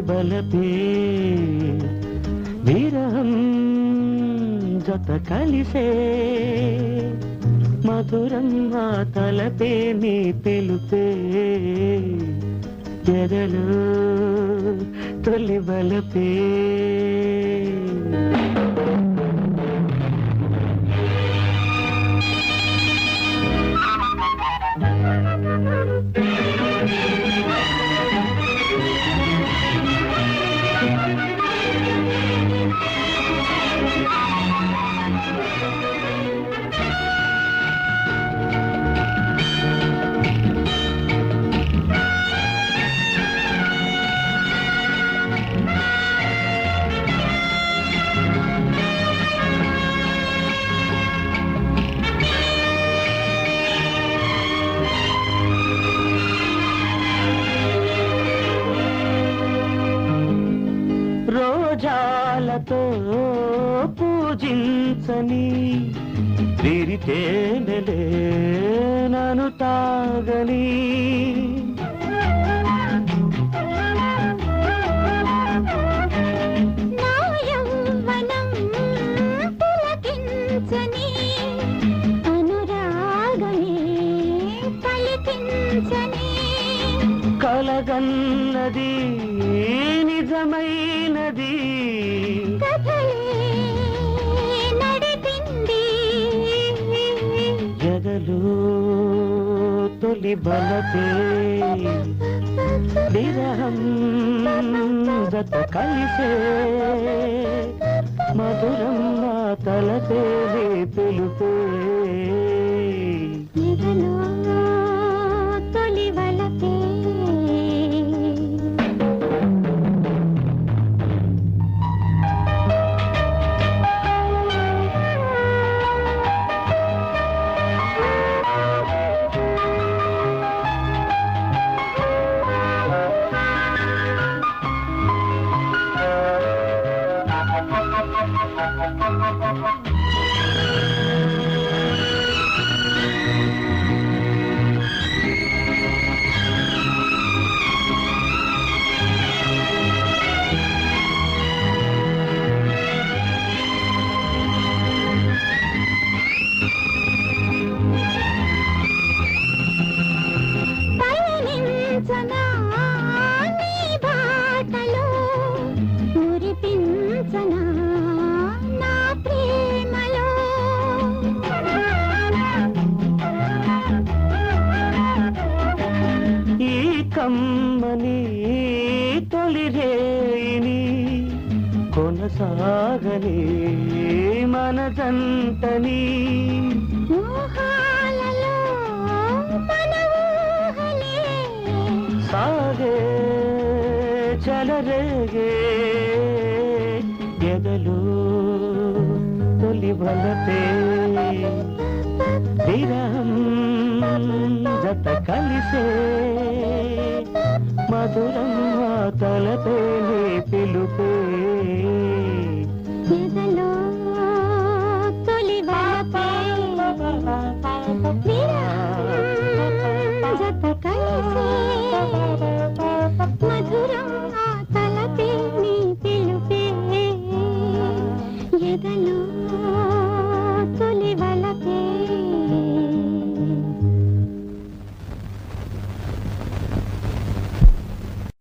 బలపే విరహం జత కలిసే మధురం ఆ తలపే నీ పిలుపే ఎదలు తొలి బలపే పూజించని విరితేనెలే నన్ను తాగని. కలగన్నది నిజమైనది. కథలే తొలి బలతే. విరహం జత కలిసే. మధురం నా తలపే పిలుపే. రేయిని కొనసాగని మన జంటని. మోహాలలో మన ఊహలే. సాగే చలరేగే ఎదలు తొలి బలపే విరహం జత కలిసే. మధురం ఆ తలపే పిలుపే.